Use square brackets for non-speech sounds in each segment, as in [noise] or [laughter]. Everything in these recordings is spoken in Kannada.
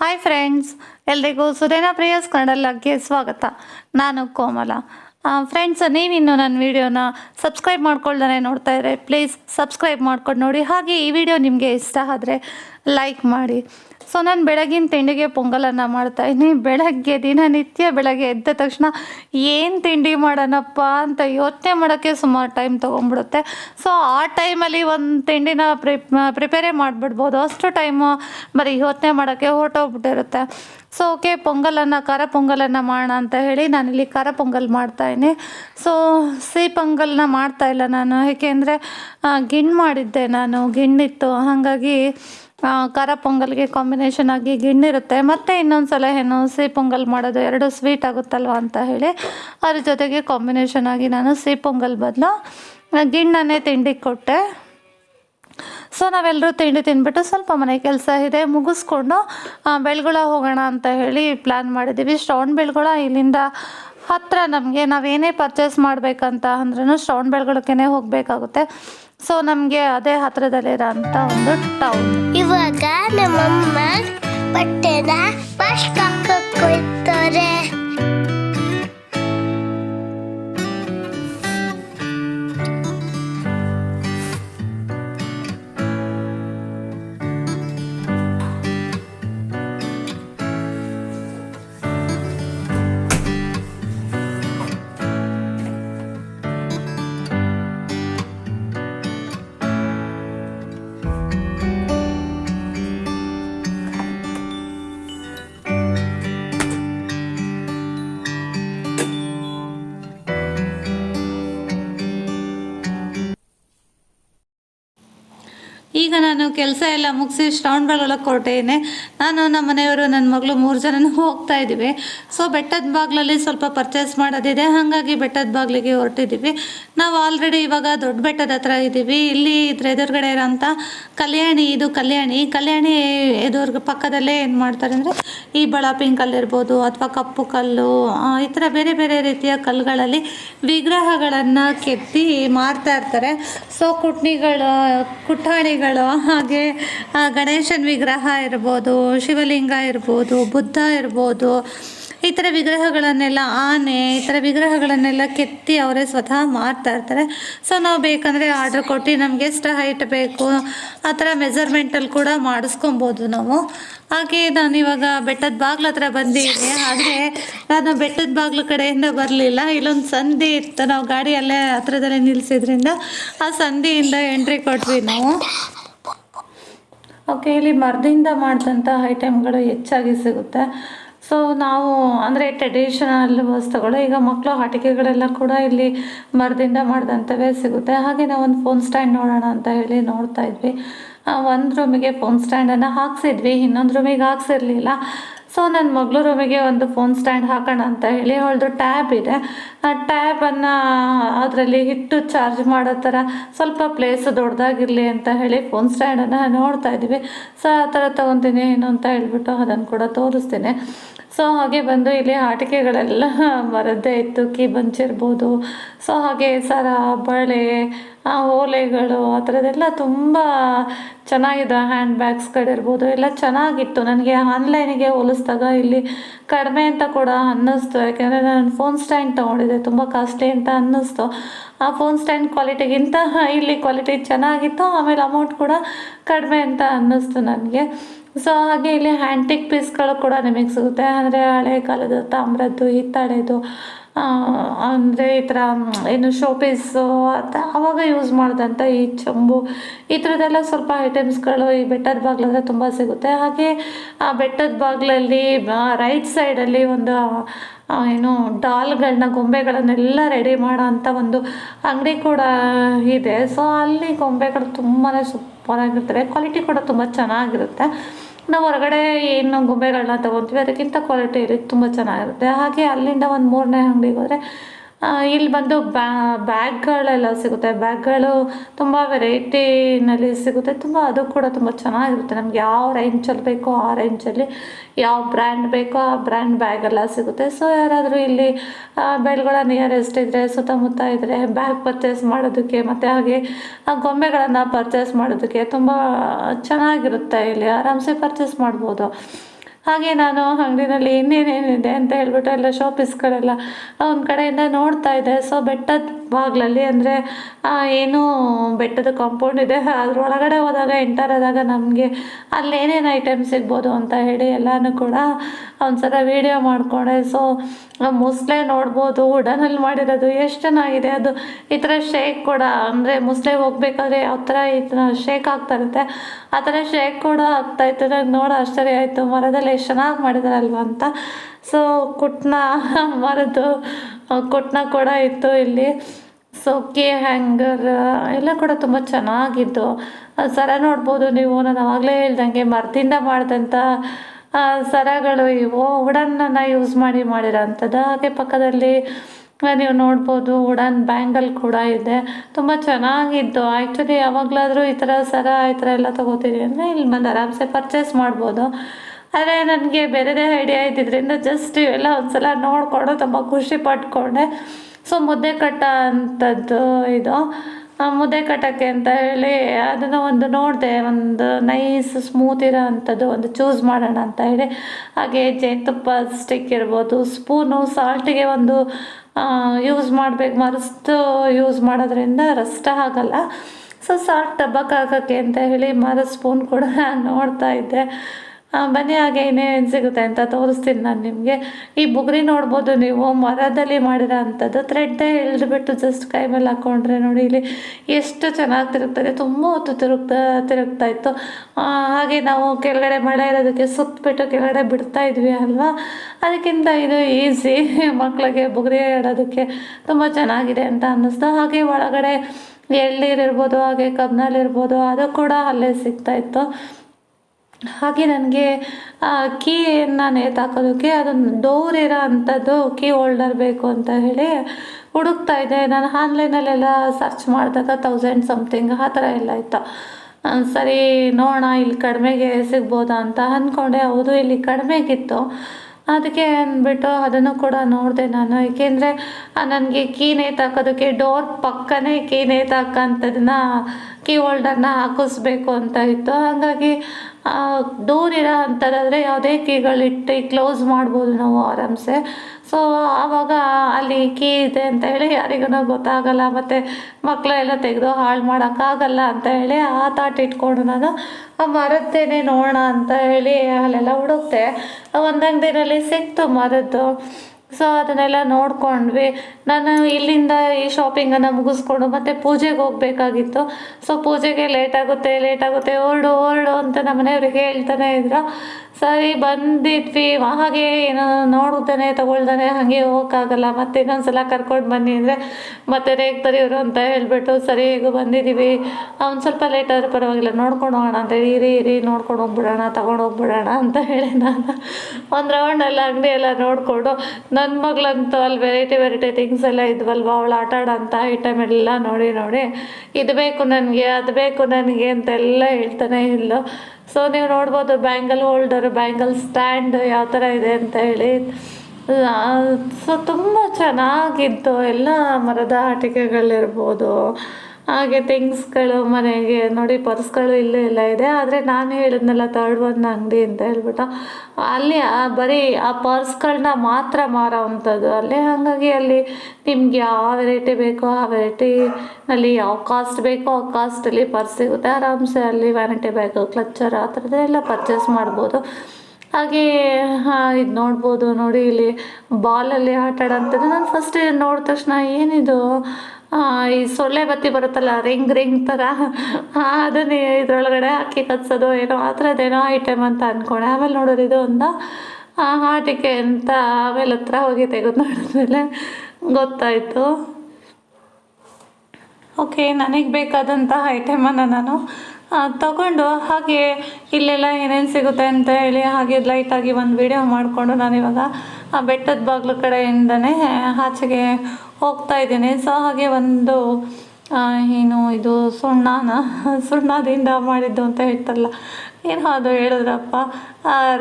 ಹಾಯ್ ಫ್ರೆಂಡ್ಸ್ ಎಲ್ರಿಗೂ ಸುರೇನಾ ಪ್ರಿಯಸ್ ಕನ್ನಡಲ್ಲಕ್ಕೆ ಸ್ವಾಗತ. ನಾನು ಕೋಮಲ. ಫ್ರೆಂಡ್ಸ್ ನೀವಿನ್ನು ನನ್ನ ವಿಡಿಯೋನ ಸಬ್ಸ್ಕ್ರೈಬ್ ಮಾಡ್ಕೊಳ್ದೇ ನೋಡ್ತಾ ಇದ್ರೆ ಪ್ಲೀಸ್ ಸಬ್ಸ್ಕ್ರೈಬ್ ಮಾಡ್ಕೊಂಡು ನೋಡಿ. ಹಾಗೆ ಈ ವಿಡಿಯೋ ನಿಮಗೆ ಇಷ್ಟ ಆದರೆ ಲೈಕ್ ಮಾಡಿ. ಸೊ ನಾನು ಬೆಳಗಿನ ತಿಂಡಿಗೆ ಪೊಂಗಲನ್ನು ಮಾಡ್ತಾಯಿದ್ದೀನಿ ಬೆಳಗ್ಗೆ ದಿನನಿತ್ಯ ಬೆಳಗ್ಗೆ ಎದ್ದ ತಕ್ಷಣ ಏನು ತಿಂಡಿ ಮಾಡೋಣಪ್ಪ ಅಂತ ಯೋಚನೆ ಮಾಡೋಕ್ಕೆ ಸುಮಾರು ಟೈಮ್ ತೊಗೊಂಡ್ಬಿಡುತ್ತೆ. ಸೊ ಆ ಟೈಮಲ್ಲಿ ಒಂದು ತಿಂಡಿನ ಪ್ರಿಪ್, ಪ್ರಿಪೇರೇ ಮಾಡಿಬಿಡ್ಬೋದು. ಅಷ್ಟು ಟೈಮು ಬರೀ ಯೋಚನೆ ಮಾಡೋಕ್ಕೆ ಹೊರಟೋಗ್ಬಿಟ್ಟಿರುತ್ತೆ. ಸೊ ಓಕೆ, ಪೊಂಗಲನ್ನು, ಖಾರ ಪೊಂಗಲನ್ನು ಮಾಡೋಣ ಅಂತ ಹೇಳಿ ನಾನಿಲ್ಲಿ ಖಾರ ಪೊಂಗಲ್ ಮಾಡ್ತಾಯಿನಿ ಸೊ ಸಿಹಿ ಪೊಂಗಲ್ನ ಮಾಡ್ತಾಯಿಲ್ಲ ನಾನು. ಏಕೆಂದರೆ ಗಿಣ್ಣು ಮಾಡಿದ್ದೆ ನಾನು. ಗಿಣ್ಣಿತ್ತು. ಹಾಗಾಗಿ ಖಾರ ಪೊಂಗಲ್ಗೆ ಕಾಂಬಿನೇಷನ್ ಆಗಿ ಗಿಣ್ಣಿರುತ್ತೆ. ಮತ್ತು ಇನ್ನೊಂದು ಸಲ ಏನು ಸಿಹಿ ಪೊಂಗಲ್ ಮಾಡೋದು ಎರಡು ಸ್ವೀಟ್ ಆಗುತ್ತಲ್ವ ಅಂತ ಹೇಳಿ ಅದ್ರ ಜೊತೆಗೆ ಕಾಂಬಿನೇಷನ್ ಆಗಿ ನಾನು ಸಿಹಿ ಪೊಂಗಲ್ ಬದಲು ಗಿಣ್ಣನ್ನೇ ತಿಂಡಿಗೆ ಕೊಟ್ಟೆ. ಸೊ ನಾವೆಲ್ಲರೂ ತಿಂಡಿ ತಿನ್ಬಿಟ್ಟು ಸ್ವಲ್ಪ ಮನೆ ಕೆಲಸ ಇದೆ, ಮುಗಿಸ್ಕೊಂಡು ಬೆಳಗೊಳ ಹೋಗೋಣ ಅಂತ ಹೇಳಿ ಪ್ಲ್ಯಾನ್ ಮಾಡಿದ್ದೀವಿ ಶ್ರವಣ ಬೆಳ್ಗೊಳ ಇಲ್ಲಿಂದ ಹತ್ತಿರ ನಮಗೆ ನಾವೇನೇ ಪರ್ಚೇಸ್ ಮಾಡಬೇಕಂತ ಅಂದ್ರೂ ಶ್ರವಣ ಬೆಳಗೊಳಕ್ಕೇ ಹೋಗಬೇಕಾಗುತ್ತೆ. ಸೊ ನಮಗೆ ಅದೇ ಹತ್ರದಲ್ಲಿ ಇರೋಂತ ಒಂದು ಟೌನ್ ಇವಾಗ ನಮ್ಮಮ್ಮ ಬಟ್ಟೆನ ಫಸ್ಟ್ ಹಾಕೋತಾರೆ ಈಗ ನಾನು ಕೆಲಸ ಎಲ್ಲ ಮುಗಿಸಿ ಶ್ರವಣಬೆಳಗೊಳಕ್ಕೆ ಹೊರಟೇನೆ ನಾನು ನಮ್ಮ ಮನೆಯವರು, ನನ್ನ ಮಗಳು ಮೂರು ಜನನೂ ಹೋಗ್ತಾ ಇದ್ದೀವಿ. ಸೊ ಬೆಟ್ಟದ ಬಾಗ್ಲಲ್ಲಿ ಸ್ವಲ್ಪ ಪರ್ಚೇಸ್ ಮಾಡೋದಿದೆ. ಹಾಗಾಗಿ ಬೆಟ್ಟದ ಬಾಗಿಲಿಗೆ ಹೊರಟಿದ್ದೀವಿ. ನಾವು ಆಲ್ರೆಡಿ ಇವಾಗ ದೊಡ್ಡ ಬೆಟ್ಟದ ಹತ್ರ ಇದ್ದೀವಿ. ಇಲ್ಲಿ ಇದ್ರ ಎದುರುಗಡೆ ಇರೋಂಥ ಕಲ್ಯಾಣಿ, ಇದು ಕಲ್ಯಾಣಿ. ಕಲ್ಯಾಣಿ ಎದುರು ಪಕ್ಕದಲ್ಲೇ ಏನು ಮಾಡ್ತಾರೆ ಅಂದರೆ ಈ ಬಳಪಿಂಗ್ ಕಲ್ಲು ಇರ್ಬೋದು ಅಥವಾ ಕಪ್ಪು ಕಲ್ಲು ಈ ಥರ ಬೇರೆ ಬೇರೆ ರೀತಿಯ ಕಲ್ಲುಗಳಲ್ಲಿ ವಿಗ್ರಹಗಳನ್ನು ಕೆತ್ತಿ ಮಾರ್ತಾ ಇರ್ತಾರೆ. ಸೊ ಕುಟ್ನಿಗಳು, ಕುಟ್ಟಾಣಿಗಳು ಹಾಗೆ ಆ, ಗಣೇಶನ ವಿಗ್ರಹ ಇರ್ಬೋದು ಶಿವಲಿಂಗ ಇರ್ಬೋದು ಬುದ್ಧ ಇರ್ಬೋದು ಈ ಥರ ವಿಗ್ರಹಗಳನ್ನೆಲ್ಲ ಆನೆ ಈ ಥರ ವಿಗ್ರಹಗಳನ್ನೆಲ್ಲ ಕೆತ್ತಿ ಅವರೇ ಸ್ವತಃ ಮಾರ್ತಾ ಇರ್ತಾರೆ. ಸೊ ನಾವು ಬೇಕಂದರೆ ಆರ್ಡ್ರ್ ಕೊಟ್ಟು ನಮಗೆ ಎಷ್ಟು ಹೈಟ್ ಬೇಕು. ಆ ಥರ ಮೆಜರ್ಮೆಂಟಲ್ಲಿ ಕೂಡ ಮಾಡಿಸ್ಕೊಬೋದು ನಾವು. ಹಾಗೆ ನಾನು ಇವಾಗ ಬೆಟ್ಟದ ಬಾಗ್ಲ ಹತ್ರ ಬಂದಿದ್ದೀನಿ. ಆದರೆ ನಾನು ಬೆಟ್ಟದ ಬಾಗ್ಲ ಕಡೆಯಿಂದ ಬರಲಿಲ್ಲ. ಇಲ್ಲೊಂದು ಸಂಧಿ ಇತ್ತು. ನಾವು ಗಾಡಿ ಅಲ್ಲೇ ಹತ್ರದಲ್ಲೇ ನಿಲ್ಲಿಸಿದ್ರಿಂದ ಆ ಸಂಧಿಯಿಂದ ಎಂಟ್ರಿ ಕೊಟ್ವಿ ನಾವು. ಓಕೆ, ಇಲ್ಲಿ ಮರದಿಂದ ಮಾಡಿದಂಥ ಐಟಮ್ಗಳು ಹೆಚ್ಚಾಗಿ ಸಿಗುತ್ತೆ. ಸೊ ನಾವು ಅಂದರೆ ಟ್ರೆಡಿಷನಲ್ ವಸ್ತುಗಳು, ಈಗ ಮಕ್ಕಳು ಆಟಿಕೆಗಳೆಲ್ಲ ಕೂಡ ಇಲ್ಲಿ ಮರದಿಂದ ಮಾಡಿದಂಥವೇ ಸಿಗುತ್ತೆ. ಹಾಗೆ ನಾವು ಒಂದು ಫೋನ್ ಸ್ಟ್ಯಾಂಡ್ ನೋಡೋಣ ಅಂತ ಹೇಳಿ ನೋಡ್ತಾ ಇದ್ವಿ. ಒಂದು ರೂಮಿಗೆ ಫೋನ್ ಸ್ಟ್ಯಾಂಡನ್ನು ಹಾಕ್ಸಿದ್ವಿ. ಇನ್ನೊಂದು ರೂಮಿಗೆ ಹಾಕ್ಸಿರ್ಲಿಲ್ಲ. ಸೊ ನನ್ನ ಮಗಳು ರೂಮಿಗೆ ಒಂದು ಫೋನ್ ಸ್ಟ್ಯಾಂಡ್ ಹಾಕೋಣ ಅಂತ ಹೇಳಿ ಅವಳದು ಟ್ಯಾಬ್ ಇದೆ. ಆ ಟ್ಯಾಬನ್ನು ಅದರಲ್ಲಿ ಇಟ್ಟು ಚಾರ್ಜ್ ಮಾಡೋ ಥರ ಸ್ವಲ್ಪ ಪ್ಲೇಸ್ ದೊಡ್ಡದಾಗಿರಲಿ ಅಂತ ಹೇಳಿ ಫೋನ್ ಸ್ಟ್ಯಾಂಡನ್ನು ನೋಡ್ತಾ ಇದ್ದೀವಿ ಸೊ ಆ ಥರ ತೊಗೊತೀನಿ ಏನು ಅಂತ ಹೇಳಿಬಿಟ್ಟು ಅದನ್ನು ಕೂಡ ತೋರಿಸ್ತೀನಿ. ಸೊ ಹಾಗೆ ಬಂದು ಇಲ್ಲಿ ಆಟಿಕೆಗಳೆಲ್ಲ ಮರದ್ದೇ ಇತ್ತು, ಕಿ ಬಂಚಿರ್ಬೋದು ಸೊ ಹಾಗೆ ಸರ, ಬಳೆ, ಆ ಓಲೆಗಳು, ಆ ಥರದ್ದೆಲ್ಲ ತುಂಬ ಚೆನ್ನಾಗಿದೆ. ಹ್ಯಾಂಡ್ ಬ್ಯಾಗ್ಸ್ಗಳಿರ್ಬೋದು ಎಲ್ಲ ಚೆನ್ನಾಗಿತ್ತು. ನನಗೆ ಆನ್ಲೈನಿಗೆ ಹೋಲಿಸಿದಾಗ ಇಲ್ಲಿ ಕಡಿಮೆ ಅಂತ ಕೂಡ ಅನ್ನಿಸ್ತು. ಯಾಕೆಂದರೆ ನಾನು ಫೋನ್ ಸ್ಟ್ಯಾಂಡ್ ತೊಗೊಂಡಿದ್ದೆ, ತುಂಬ ಕಾಸ್ಟ್ಲಿ ಅಂತ ಅನ್ನಿಸ್ತು. ಆ ಫೋನ್ ಸ್ಟ್ಯಾಂಡ್ ಕ್ವಾಲಿಟಿಗಿಂತ ಇಲ್ಲಿ ಕ್ವಾಲಿಟಿ ಚೆನ್ನಾಗಿತ್ತು, ಆಮೇಲೆ ಅಮೌಂಟ್ ಕೂಡ ಕಡಿಮೆ ಅಂತ ಅನ್ನಿಸ್ತು ನನಗೆ. ಸೊ ಹಾಗೆ ಇಲ್ಲಿ ಹ್ಯಾಂಟಿಕ್ ಪೀಸ್ಗಳು ಕೂಡ ನಿಮಗೆ ಸಿಗುತ್ತೆ. ಅಂದರೆ ಹಳೆ ಕಾಲದ ತಾಮ್ರದ್ದು, ಹಿತ್ತಾಳೆದು ಅಂದರೆ ಈ ಥರ ಏನು ಶೋ ಪೀಸು ಅಂತ ಆವಾಗ ಯೂಸ್ ಮಾಡಿದಂಥ ಈ ಚಂಬು, ಈ ಥರದ್ದೆಲ್ಲ ಸ್ವಲ್ಪ ಐಟಮ್ಸ್ಗಳು ಈ ಬೆಟ್ಟದ ಬಾಗ್ಲಲ್ಲಿ ತುಂಬ ಸಿಗುತ್ತೆ. ಹಾಗೆ, ಆ ಬೆಟ್ಟದ ಬಾಗಿಲಲ್ಲಿ ರೈಟ್ ಸೈಡಲ್ಲಿ ಒಂದು ಏನು ಡಾಲ್ಗಳನ್ನ ಗೊಂಬೆಗಳನ್ನೆಲ್ಲ ರೆಡಿ ಮಾಡೋ ಅಂಥ ಒಂದು ಅಂಗಡಿ ಕೂಡ ಇದೆ. ಸೊ ಅಲ್ಲಿ ಗೊಂಬೆಗಳು ತುಂಬಾ ಸೂಪರಾಗಿರ್ತವೆ. ಕ್ವಾಲಿಟಿ ಕೂಡ ತುಂಬ ಚೆನ್ನಾಗಿರುತ್ತೆ. ನಾವು ಹೊರಗಡೆ ಏನು ಗೊಂಬೆಗಳನ್ನ ತೊಗೊತೀವಿ. ಅದಕ್ಕಿಂತ ಕ್ವಾಲಿಟಿ ಇರುತ್ತೆ ತುಂಬ ಚೆನ್ನಾಗಿರುತ್ತೆ. ಹಾಗೆ ಅಲ್ಲಿಂದ ಒಂದು ಮೂರನೇ ಅಂಗಡಿಗೆ ಹೋದರೆ ಇಲ್ಲಿ ಬಂದು ಬ್ಯಾಗ್ಗಳೆಲ್ಲ ಸಿಗುತ್ತೆ. ಬ್ಯಾಗ್ಗಳು ತುಂಬ ವೆರೈಟಿನಲ್ಲಿ ಸಿಗುತ್ತೆ. ತುಂಬ, ಅದು ಕೂಡ ತುಂಬ ಚೆನ್ನಾಗಿರುತ್ತೆ. ನಮ್ಗೆ ಯಾವ ರೇಂಜಲ್ಲಿ ಬೇಕೋ ಆ ರೇಂಜಲ್ಲಿ ಯಾವ ಬ್ರ್ಯಾಂಡ್ ಬೇಕೋ ಆ ಬ್ರ್ಯಾಂಡ್ ಬ್ಯಾಗೆಲ್ಲ ಸಿಗುತ್ತೆ. ಸೊ ಯಾರಾದರೂ ಇಲ್ಲಿ ಬೆಳ್ಗಳ ನಿಯರೆಸ್ಟ್ ಇದ್ದರೆ ಸುತ್ತಮುತ್ತ ಇದ್ದರೆ ಬ್ಯಾಗ್ ಪರ್ಚೇಸ್ ಮಾಡೋದಕ್ಕೆ ಮತ್ತು ಹಾಗೆ, ಆ, ಗೊಂಬೆಗಳನ್ನು ಪರ್ಚೇಸ್ ಮಾಡೋದಕ್ಕೆ ತುಂಬ ಚೆನ್ನಾಗಿರುತ್ತೆ. ಇಲ್ಲಿ ಆರಾಮ್ಸೆ ಪರ್ಚೇಸ್ ಮಾಡ್ಬೋದು. ಹಾಗೆ ನಾನು ಅಂಗಡಿನಲ್ಲಿ ಇನ್ನೇನೇನಿದೆ ಅಂತ ಹೇಳ್ಬಿಟ್ಟು ಎಲ್ಲ ಶಾಪಿಸ್ಗಳೆಲ್ಲ ಒಂದು ಕಡೆಯಿಂದ ನೋಡ್ತಾ ಇದ್ದೆ. ಸೊ ಬೆಟ್ಟದ ಬಾಗ್ಲಲ್ಲಿ ಅಂದರೆ ಏನು ಬೆಟ್ಟದ ಕಾಂಪೌಂಡ್ ಇದೆ. ಅದ್ರ ಒಳಗಡೆ ಹೋದಾಗ, ಎಂಟರ್ ಆದಾಗ ನಮಗೆ ಅಲ್ಲಿ ಏನೇನು ಐಟಮ್ ಸಿಗ್ಬೋದು ಅಂತ ಹೇಳಿ ಎಲ್ಲನೂ ಕೂಡ ಒಂದ್ಸಲ ವೀಡಿಯೋ ಮಾಡಿಕೊಂಡೆ. ಸೊ ಮುಸ್ಲೆ ನೋಡ್ಬೋದು ಉಡನಲ್ಲಿ ಮಾಡಿರೋದು, ಎಷ್ಟು ಚೆನ್ನಾಗಿದೆ ಅದು. ಈ ಥರ ಶೇಕ್ ಕೂಡ ಅಂದರೆ ಮುಸ್ಲೆ ಹೋಗ್ಬೇಕಾದ್ರೆ ಯಾವ ಥರ ಈ ಥರ ಶೇಕ್ ಆಗ್ತಾ ಇರುತ್ತೆ, ಆ ಥರ ಶೇಕ್ ಕೂಡ ಆಗ್ತಾ ಇತ್ತು ನಂಗೆ ನೋಡೋ ಆಶ್ಚರ್ಯ ಆಯಿತು. ಮರದಲ್ಲಿ ಎಷ್ಟು ಚೆನ್ನಾಗಿ ಮಾಡಿದಾರಲ್ವ ಅಂತ. ಸೊ ಕುಟ್ನ ಮರದ್ದು ಕುಟ್ನ ಕೂಡ ಇತ್ತು ಇಲ್ಲಿ. ಸೊ ಕೇ ಹ್ಯಾಂಗರ್ ಎಲ್ಲ ಕೂಡ ತುಂಬ ಚೆನ್ನಾಗಿದ್ದು. ಸರ ನೋಡ್ಬೋದು ನೀವು, ನಾನು ಆಗಲೇ ಹೇಳ್ದಂಗೆ ಮರದಿಂದ ಮಾಡಿದಂಥ ಸರಗಳು ಇವು. ವುಡನ್ನ ಯೂಸ್ ಮಾಡಿ ಮಾಡಿರೋಂಥದ್ದು. ಹಾಗೆ ಪಕ್ಕದಲ್ಲಿ ನೀವು ನೋಡ್ಬೋದು ಉಡನ್ ಬ್ಯಾಂಗಲ್ ಕೂಡ ಇದೆ. ತುಂಬ ಚೆನ್ನಾಗಿದ್ದು. ಆ್ಯಕ್ಚುಲಿ ಯಾವಾಗಲಾದರೂ ಈ ಥರ ಸರ, ಈ ಥರ ಎಲ್ಲ ತೊಗೋತೀರಿ ಅಂದರೆ ಇಲ್ಲಿ ಬಂದು ಆರಾಮ್ಸೆ ಪರ್ಚೇಸ್ ಮಾಡ್ಬೋದು. ಆದರೆ ನನಗೆ ಬೇರೆದೇ ಐಡಿಯಾ ಇದ್ದಿದ್ದರಿಂದ ಜಸ್ಟ್ ಇವೆಲ್ಲ ಒಂದ್ಸಲ ನೋಡಿಕೊಂಡು ತುಂಬ ಖುಷಿ ಪಟ್ಕೊಂಡೆ. ಸೊ ಮುದ್ದೆ ಕಟ್ಟ ಅಂಥದ್ದು ಇದು. ಮುದ್ದೆ ಕಟ್ಟೋಕ್ಕೆ ಅಂತ ಹೇಳಿ ಅದನ್ನು ಒಂದು ನೋಡಿದೆ, ಒಂದು ನೈಸ್ ಸ್ಮೂತ್ ಇರೋ ಅಂಥದ್ದು ಒಂದು ಚೂಸ್ ಮಾಡೋಣ ಅಂತ ಹೇಳಿ. ಹಾಗೆ ಜೇನುತುಪ್ಪ ಸ್ಟಿಕ್ ಇರ್ಬೋದು ಸ್ಪೂನು ಸಾಲ್ಟಿಗೆ ಒಂದು ಯೂಸ್ ಮಾಡಬೇಕು. ಮರೆಸ್ತು ಯೂಸ್ ಮಾಡೋದ್ರಿಂದ ರಷ್ಟ ಆಗಲ್ಲ. ಸೊ ಸಾಲ್ಟ್ ಡಬ್ಬಕ್ಕೆ ಹಾಕೋಕ್ಕೆ ಅಂತ ಹೇಳಿ ಮರ ಸ್ಪೂನ್ ಕೂಡ ನೋಡ್ತಾ ಇದ್ದೆ. ಬನ್ನಿ ಹಾಗೆ ಇನ್ನೇನು ಸಿಗುತ್ತೆ ಅಂತ ತೋರಿಸ್ತೀನಿ ನಾನು ನಿಮಗೆ. ಈ ಬುಗುರಿ ನೋಡ್ಬೋದು ನೀವು, ಮರದಲ್ಲಿ ಮಾಡಿರೋ ಅಂಥದ್ದು ಥ್ರೆಡ್ಡೇ ಎಳ್ದುಬಿಟ್ಟು ಜಸ್ಟ್ ಕೈ ಮೇಲೆ ಹಾಕ್ಕೊಂಡ್ರೆ ನೋಡಿ ಇಲ್ಲಿ ಎಷ್ಟು ಚೆನ್ನಾಗಿ ತಿರುಗ್ತದೆ ತುಂಬ ಹೊತ್ತು ತಿರುಗ್ತಾ ತಿರುಗ್ತಾ ಇತ್ತು. ಹಾಗೆ ನಾವು ಕೆಳಗಡೆ ಮಳೆ ಇರೋದಕ್ಕೆ ಸುತ್ತಬಿಟ್ಟು ಕೆಳಗಡೆ ಬಿಡ್ತಾ ಇದ್ವಿ ಅಲ್ವಾ? ಅದಕ್ಕಿಂತ ಇದು ಈಸಿ [laughs] ಮಕ್ಕಳಿಗೆ ಬುಗುರಿ ಆಡೋದಕ್ಕೆ ತುಂಬ ಚೆನ್ನಾಗಿದೆ ಅಂತ ಅನ್ನಿಸ್ತು. ಹಾಗೆ ಒಳಗಡೆ ಎಳ್ಳೀರಿರ್ಬೋದು ಹಾಗೆ ಕಬ್ನಲ್ಲಿರ್ಬೋದು ಅದು ಕೂಡ ಅಲ್ಲೇ ಸಿಗ್ತಾ ಇತ್ತು. ಹಾಗೆ ನನಗೆ ಕೀಯನ್ನು ನೇತಾಕೋದಕ್ಕೆ ಅದೊಂದು ಡೋರ್ ಇರೋ ಅಂಥದ್ದು ಕೀ ಹೋಲ್ಡರ್ ಬೇಕು ಅಂತ ಹೇಳಿ ಹುಡುಕ್ತಾ ಇದ್ದೆ. ನಾನು ಆನ್ಲೈನಲ್ಲೆಲ್ಲ ಸರ್ಚ್ ಮಾಡಿದಾಗ ತೌಸಂಡ್ ಸಮಥಿಂಗ್ ಆ ಥರ ಎಲ್ಲ ಇತ್ತು. ಸರಿ ನೋಡೋಣ, ಇಲ್ಲಿ ಕಡಿಮೆಗೆ ಸಿಗ್ಬೋದಾ ಅಂತ ಅಂದ್ಕೊಂಡೆ. ಹೌದು, ಇಲ್ಲಿ ಕಡಿಮೆಗಿತ್ತು. ಅದಕ್ಕೆ ಅಂದ್ಬಿಟ್ಟು ಅದನ್ನು ಕೂಡ ನೋಡಿದೆ ನಾನು. ಏಕೆಂದರೆ ನನಗೆ ಕೀ ನೇತಾಕೋದಕ್ಕೆ ಡೋರ್ ಪಕ್ಕನೇ ಕೀ ನೇತಾಕಂಥದನ್ನ ಕೀ ಹೋಲ್ಡರ್ನ ಹಾಕಿಸ್ಬೇಕು ಅಂತ ಇತ್ತು. ಹಾಗಾಗಿ ಡೋರ್ ಇರೋ ಅಂಥದ್ದಾದರೆ ಯಾವುದೇ ಕೀಗಳಿಟ್ಟು ಕ್ಲೋಸ್ ಮಾಡ್ಬೋದು ನಾವು ಆರಾಮ್ಸೆ. ಸೊ ಆವಾಗ ಅಲ್ಲಿ ಕೀ ಇದೆ ಅಂತ ಹೇಳಿ ಯಾರಿಗೂ ಗೊತ್ತಾಗಲ್ಲ. ಮತ್ತು ಮಕ್ಕಳೆಲ್ಲ ತೆಗೆದು ಹಾಳು ಮಾಡೋಕ್ಕಾಗಲ್ಲ ಅಂತ ಹೇಳಿ ಆ ತಾಟ್ ಇಟ್ಕೊಂಡು ನಾನು ಮರದ್ದೇನೆ ನೋಡೋಣ ಅಂತ ಹೇಳಿ ಅಲ್ಲೆಲ್ಲ ಹುಡುಕ್ತೆ ಒಂದೊಂದು ದಿನಲ್ಲಿ ಸಿಕ್ತು ಮರದ್ದು. ಸೊ ಅದನ್ನೆಲ್ಲ ನೋಡ್ಕೊಂಡ್ವಿ. ನಾನು ಇಲ್ಲಿಂದ ಈ ಶಾಪಿಂಗನ್ನು ಮುಗಿಸ್ಕೊಂಡು ಮತ್ತೆ ಪೂಜೆಗೆ ಹೋಗ್ಬೇಕಾಗಿತ್ತು. ಸೊ ಪೂಜೆಗೆ ಲೇಟ್ ಆಗುತ್ತೆ ಲೇಟ್ ಆಗುತ್ತೆ. ಹೊರಡು ಹೊರಡು ಅಂತ ನಮ್ಮನೆಯವ್ರಿಗೆ ಹೇಳ್ತಾನೆ ಇದ್ರು. ಸರಿ, ಬಂದಿದ್ವಿ. ಹಾಗೆ ಏನೋ ನೋಡ್ತಾನೆ ತಗೊಳ್ತಾನೆ, ಹಾಗೆ ಹೋಗೋಕ್ಕಾಗಲ್ಲ. ಮತ್ತೆ ಇನ್ನೊಂದ್ಸಲ ಕರ್ಕೊಂಡು ಬನ್ನಿ ಅಂದರೆ ಮತ್ತೆ ರೇಗ್ತಾರೆ ಇವರು ಅಂತ ಹೇಳಿಬಿಟ್ಟು, ಸರಿ ಈಗ ಬಂದಿದ್ದೀವಿ. ಅವ್ನು ಸ್ವಲ್ಪ ಲೇಟ್ ಆದರೆ ಪರವಾಗಿಲ್ಲ. ನೋಡ್ಕೊಂಡು ಹೋಗೋಣ ಅಂತ ಇರಿ ಇರಿ, ನೋಡ್ಕೊಂಡು ಹೋಗ್ಬಿಡೋಣ, ತಗೊಂಡು ಹೋಗ್ಬಿಡೋಣ ಅಂತ ಹೇಳಿ ನಾನು ಒಂದು ರೌಂಡಲ್ಲಿ ಅಂಗಡಿ ಎಲ್ಲ ನೋಡಿಕೊಂಡು ನನ್ನ ಮಗಳಂತೂ ಅಲ್ಲಿ ವೆರೈಟಿ ವೆರೈಟಿ ಥಿಂಗ್ಸ್ ಎಲ್ಲ ಇದ್ವಲ್ವ, ಅವಳು ಆಟ ಆಡೋಂಥ ಐಟಮ್ ಎಲ್ಲ ನೋಡಿ ನೋಡಿ, ಇದು ಬೇಕು ನನಗೆ, ಅದು ಬೇಕು ನನಗೆ ಅಂತೆಲ್ಲ ಹೇಳ್ತಾನೆ. ಇಲ್ಲು ಸೊ ನೀವು ನೋಡ್ಬೋದು ಬ್ಯಾಂಗಲ್ ಹೋಲ್ಡರ್ ಬ್ಯಾಂಗಲ್ ಸ್ಟ್ಯಾಂಡ್ ಯಾವ ಥರ ಇದೆ ಅಂತ ಹೇಳಿ. ಸೊ ತುಂಬ ಚೆನ್ನಾಗಿತ್ತು. ಎಲ್ಲ ಮರದ ಆಟಿಕೆಗಳಿರ್ಬೋದು ಹಾಗೆ ಥಿಂಗ್ಸ್ಗಳು ಮನೆಗೆ ನೋಡಿ ಪರ್ಸ್ಗಳು ಇಲ್ಲೇ ಇಲ್ಲ ಇದೆ. ಆದರೆ ನಾನು ಹೇಳಿದ್ನಲ್ಲ ತರ್ಡ್ ಒನ್ ಅಂಗಡಿ ಅಂತ ಹೇಳ್ಬಿಟ್ಟು, ಅಲ್ಲಿ ಬರೀ ಆ ಪರ್ಸ್ಗಳನ್ನ ಮಾತ್ರ ಮಾರೋವಂಥದ್ದು. ಅಲ್ಲಿ ಹಾಗಾಗಿ ಅಲ್ಲಿ ನಿಮ್ಗೆ ಯಾವ ವೆರೈಟಿ ಬೇಕೋ ಆ ವೆರೈಟಿನಲ್ಲಿ ಯಾವ ಕಾಸ್ಟ್ ಬೇಕೋ ಆ ಕಾಸ್ಟಲ್ಲಿ ಪರ್ಸ್ ಸಿಗುತ್ತೆ. ಆರಾಮ್ಸೆ ಅಲ್ಲಿ ವ್ಯಾನಿಟಿ ಬ್ಯಾಗು ಕ್ಲಚ್ಚರ್ ಆ ಥರದ್ದೆಲ್ಲ ಪರ್ಚೇಸ್ ಮಾಡ್ಬೋದು. ಹಾಗೆ ಇದು ನೋಡ್ಬೋದು. ನೋಡಿ ಇಲ್ಲಿ ಬಾಲಲ್ಲಿ ಆಟ ಆಡೋಂಥದ್ದು ನಾನು ಫಸ್ಟ್ ನೋಡಿದ ತಕ್ಷಣ ಏನಿದು? ಈ ಸೊಳ್ಳೆ ಬತ್ತಿ ಬರುತ್ತಲ್ಲ, ರಿಂಗ್ ರಿಂಗ್ ಥರ ಅದನ್ನೇ ಇದರೊಳಗಡೆ ಹಾಕಿ ಕತ್ಸೋದು ಏನೋ, ಆ ಥರದ್ದೇನೋ ಐಟಮ್ ಅಂತ ಅಂದ್ಕೊಂಡೆ ಆಮೇಲೆ ನೋಡೋದು ಇದು ಒಂದು ಆಟಿಕೆ ಅಂತ ಆಮೇಲೆ ಹತ್ರ ಹೋಗಿ ತೆಗೆದು ನೋಡಿದ್ಮೇಲೆ ಗೊತ್ತಾಯಿತು. ಓಕೆ, ನನಗೆ ಬೇಕಾದಂತಹ ಐಟಮನ್ನು ನಾನು ತಗೊಂಡು ಹಾಗೆ ಇಲ್ಲೆಲ್ಲ ಏನೇನು ಸಿಗುತ್ತೆ ಅಂತ ಹೇಳಿ ಹಾಗೆ ಲೈಟಾಗಿ ಒಂದು ವಿಡಿಯೋ ಮಾಡಿಕೊಂಡು ನಾನು ಇವಾಗ, ಆ ಬೆಟ್ಟದ ಬಾಗಿಲು ಕಡೆಯಿಂದನೇ ಆಚೆಗೆ ಹೋಗ್ತಾ ಇದ್ದೀನಿ. ಸೊ ಹಾಗೆ ಒಂದು ಏನು ಇದು ಸುಣ್ಣನ, ಸುಣ್ಣದಿಂದ ಮಾಡಿದ್ದು ಅಂತ ಹೇಳ್ತಾರಲ್ಲ. ಏನೋ ಅದು ಹೇಳಿದ್ರಪ್ಪ?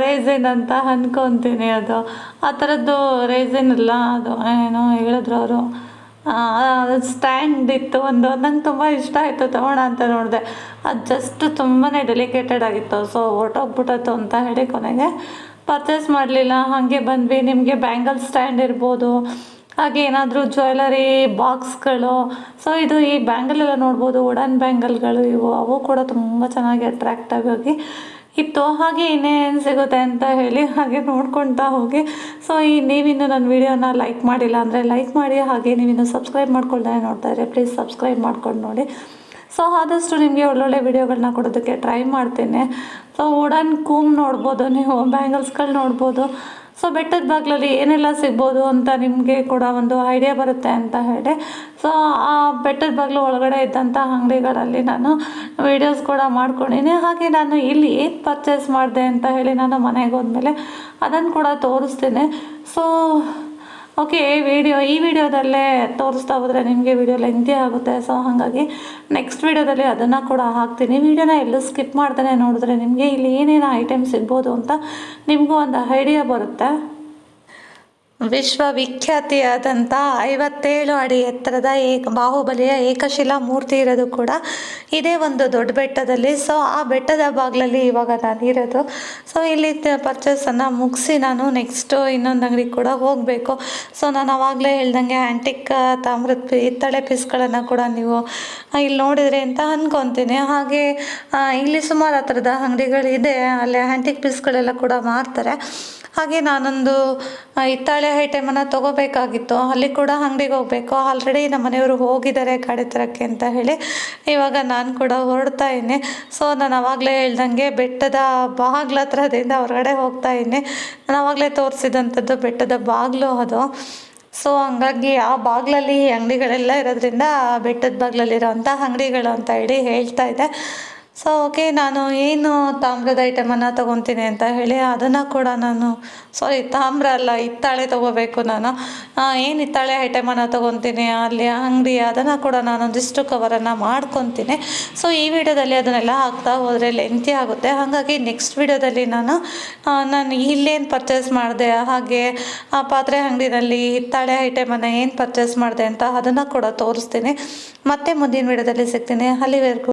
ರೇಸಿನ್ ಅಂತ ಅಂದ್ಕೊತೀನಿ ಅದು. ಆ ಥರದ್ದು ರೇಸಿನ್ ಅಲ್ಲ, ಅದು ಏನೋ ಹೇಳಿದ್ರು ಅವರು. ಸ್ಟ್ಯಾಂಡ್ ಇತ್ತು ಒಂದು. ನಂಗೆ ತುಂಬ ಇಷ್ಟ ಆಯಿತು, ತಗೋಣ ಅಂತ ನೋಡಿದೆ. ಅದು ಜಸ್ಟ್ ತುಂಬಾ ಡೆಲಿಕೇಟೆಡ್ ಆಗಿತ್ತು. ಸೊ ಹೊರ್ಟೋಗ್ಬಿಟ್ಟತ್ತು ಅಂತ ಹೇಳಿ ಕೊನೆಗೆ ಪರ್ಚೇಸ್ ಮಾಡಲಿಲ್ಲ. ಹಾಗೆ ಬಂದ್ವಿ. ನಿಮಗೆ ಬ್ಯಾಂಗಲ್ ಸ್ಟ್ಯಾಂಡ್ ಇರ್ಬೋದು. ಹಾಗೆ ಏನಾದರೂ ಜ್ಯುವೆಲರಿ ಬಾಕ್ಸ್ಗಳು ಸೊ ಇದು ಈ ಬ್ಯಾಂಗಲ್ ಎಲ್ಲ ನೋಡ್ಬೋದು ವುಡನ್ ಬ್ಯಾಂಗಲ್ಗಳು ಇವು, ಅವು ಕೂಡ ತುಂಬ ಚೆನ್ನಾಗಿ ಅಟ್ರಾಕ್ಟಿವ್ ಆಗಿ ಇತ್ತು. ಹಾಗೆ ಇನ್ನೇನು ಸಿಗುತ್ತೆ ಅಂತ ಹೇಳಿ ಹಾಗೆ ನೋಡ್ಕೊಳ್ತಾ ಹೋಗಿ. ಸೊ ಈ ನೀವಿನ್ನು ನನ್ನ ವಿಡಿಯೋನ ಲೈಕ್ ಮಾಡಿಲ್ಲ ಅಂದರೆ ಲೈಕ್ ಮಾಡಿ, ಹಾಗೆ ನೀವಿನ್ನು ಸಬ್ಸ್ಕ್ರೈಬ್ ಮಾಡ್ಕೊಳ್ದೇ ನೋಡ್ತಾ ಇದ್ರೆ ಪ್ಲೀಸ್ ಸಬ್ಸ್ಕ್ರೈಬ್ ಮಾಡ್ಕೊಂಡು ನೋಡಿ. ಸೊ ಆದಷ್ಟು ನಿಮಗೆ ಒಳ್ಳೊಳ್ಳೆ ವಿಡಿಯೋಗಳನ್ನ ಕೊಡೋದಕ್ಕೆ ಟ್ರೈ ಮಾಡ್ತೇನೆ. ಸೊ ವುಡನ್ ಕೂಮ್ ನೋಡ್ಬೋದು ನೀವು ಬ್ಯಾಂಗಲ್ಸ್ಗಳು ನೋಡ್ಬೋದು. ಸೊ ಬೆಟ್ಟದ ಬಾಗಿಲಲ್ಲಿ ಏನೆಲ್ಲ ಸಿಗ್ಬೋದು ಅಂತ ನಿಮಗೆ ಕೂಡ ಒಂದು ಐಡಿಯಾ ಬರುತ್ತೆ ಅಂತ ಹೇಳಿ. ಸೊ ಆ ಬೆಟ್ಟದ ಬಾಗಿಲು ಒಳಗಡೆ ಇದ್ದಂಥ ಅಂಗಡಿಗಳಲ್ಲಿ ನಾನು ವೀಡಿಯೋಸ್ ಕೂಡ ಮಾಡ್ಕೊಂಡಿನಿ. ಹಾಗೆ ನಾನು ಇಲ್ಲಿ ಏನು ಪರ್ಚೇಸ್ ಮಾಡಿದೆ ಅಂತ ಹೇಳಿ ನಾನು ಮನೆಗೆ ಹೋದ್ಮೇಲೆ ಅದನ್ನು ಕೂಡ ತೋರಿಸ್ತೀನಿ. ಸೊ ಓಕೆ ವಿಡಿಯೋ ಈ ವಿಡಿಯೋದಲ್ಲೇ ತೋರಿಸ್ತಾ ಹೋದರೆ ನಿಮಗೆ ವಿಡಿಯೋ ಲೆಂತಿ ಆಗುತ್ತೆ. ಸೊ ಹಾಗಾಗಿ ನೆಕ್ಸ್ಟ್ ವಿಡಿಯೋದಲ್ಲಿ ಅದನ್ನು ಕೂಡ ಹಾಕ್ತೀನಿ. ವಿಡಿಯೋನ ಎಲ್ಲೂ ಸ್ಕಿಪ್ ಮಾಡ್ತಾನೆ ನೋಡಿದ್ರೆ ನಿಮಗೆ ಇಲ್ಲಿ ಏನೇನು ಐಟಮ್ ಸಿಗ್ಬೋದು ಅಂತ ನಿಮಗೂ ಒಂದು ಐಡಿಯಾ ಬರುತ್ತೆ. ವಿಶ್ವವಿಖ್ಯಾತಿಯಾದಂಥ ಐವತ್ತೇಳು ಅಡಿ ಎತ್ತರದ ಏಕ ಬಾಹುಬಲಿಯ ಏಕಶಿಲಾ ಮೂರ್ತಿ ಇರೋದು ಕೂಡ ಇದೇ ಒಂದು ದೊಡ್ಡ ಬೆಟ್ಟದಲ್ಲಿ. ಸೊ ಆ ಬೆಟ್ಟದ ಬಾಗಿಲಲ್ಲಿ ಇವಾಗ ನಾನು ಇರೋದು. ಸೊ ಇಲ್ಲಿ ಪರ್ಚೇಸನ್ನು ಮುಗಿಸಿ ನಾನು ನೆಕ್ಸ್ಟು ಇನ್ನೊಂದು ಅಂಗಡಿಗೆ ಕೂಡ ಹೋಗಬೇಕು. ಸೊ ನಾನು ಆವಾಗಲೇ ಹೇಳ್ದಂಗೆ ಆ್ಯಂಟಿಕ್ ತಾಮ್ರದ ಪಿ, ಹಿತ್ತಾಳೆ ಪೀಸ್ಗಳನ್ನು ಕೂಡ ನೀವು ಇಲ್ಲಿ ನೋಡಿದ್ರಿ ಅಂತ ಅಂದ್ಕೊತೀನಿ ಹಾಗೆ ಇಲ್ಲಿ ಸುಮಾರು ಆ ಥರದ ಅಂಗಡಿಗಳಿದೆ. ಅಲ್ಲಿ ಆ್ಯಂಟಿಕ್ ಪೀಸ್ಗಳೆಲ್ಲ ಕೂಡ ಮಾರ್ತಾರೆ. ಹಾಗೆ ನಾನೊಂದು ಹಿತ್ತಾಳೆ ಐಟಮನ್ನು ತೊಗೋಬೇಕಾಗಿತ್ತು. ಅಲ್ಲಿ ಕೂಡ ಅಂಗಡಿಗೆ ಹೋಗಬೇಕು. ಆಲ್ರೆಡಿ ನಮ್ಮ ಮನೆಯವರು ಹೋಗಿದ್ದಾರೆ ಗಾಡಿ ತರಕ್ಕೆ ಅಂತ ಹೇಳಿ. ಇವಾಗ ನಾನು ಕೂಡ ಹೊರಡ್ತಾ ಇದ್ದೀನಿ ಸೊ ನಾನು ಆವಾಗಲೇ ಹೇಳ್ದಂಗೆ ಬೆಟ್ಟದ ಬಾಗ್ಲ ಹತ್ರದಿಂದ ಹೊರಗಡೆ ಹೋಗ್ತಾ ಇದ್ದೀನಿ ನಾನು ಆವಾಗಲೇ ತೋರಿಸಿದಂಥದ್ದು ಬೆಟ್ಟದ ಬಾಗಿಲು ಅದು. ಸೊ ಹಂಗಾಗಿ ಆ ಬಾಗಿಲಲ್ಲಿ ಅಂಗಡಿಗಳೆಲ್ಲ ಇರೋದ್ರಿಂದ ಬೆಟ್ಟದ ಬಾಗಿಲಲ್ಲಿರೋಂಥ ಅಂಗಡಿಗಳು ಅಂತ ಹೇಳಿ ಹೇಳ್ತಾ ಇದ್ದೆ. ಸೊ ಓಕೆ ನಾನು ಏನು ತಾಮ್ರದ ಐಟಮನ್ನು ತೊಗೊತೀನಿ ಅಂತ ಹೇಳಿ ಅದನ್ನು ಕೂಡ ನಾನು ಸಾರಿ ತಾಮ್ರ ಅಲ್ಲ, ಹಿತ್ತಾಳೆ ತೊಗೋಬೇಕು ನಾನು. ಏನು ಹಿತ್ತಾಳೆ ಐಟಮನ್ನು ತೊಗೊತೀನಿ, ಅಲ್ಲಿ ಅಂಗಡಿ ಅದನ್ನು ಕೂಡ ನಾನು ನಾನೊಂದಿಷ್ಟು ಕವರನ್ನು ಮಾಡ್ಕೊತೀನಿ. ಸೊ ಈ ವಿಡಿಯೋದಲ್ಲಿ ಅದನ್ನೆಲ್ಲ ಹಾಕ್ತಾ ಹೋದರೆ ಲೆಂತಿ ಆಗುತ್ತೆ. ಹಾಗಾಗಿ ನೆಕ್ಸ್ಟ್ ವಿಡಿಯೋದಲ್ಲಿ ನಾನು ನಾನು ಇಲ್ಲೇನು ಪರ್ಚೇಸ್ ಮಾಡಿದೆ, ಹಾಗೆ ಆ ಪಾತ್ರೆ ಅಂಗಡಿನಲ್ಲಿ ಹಿತ್ತಾಳೆ ಐಟಮನ್ನು ಏನು ಪರ್ಚೇಸ್ ಮಾಡಿದೆ ಅಂತ ಅದನ್ನು ಕೂಡ ತೋರಿಸ್ತೀನಿ. ಮತ್ತೆ ಮುಂದಿನ ವಿಡಿಯೋದಲ್ಲಿ ಸಿಗ್ತೀನಿ. ಅಲ್ಲಿವರೆಗೂ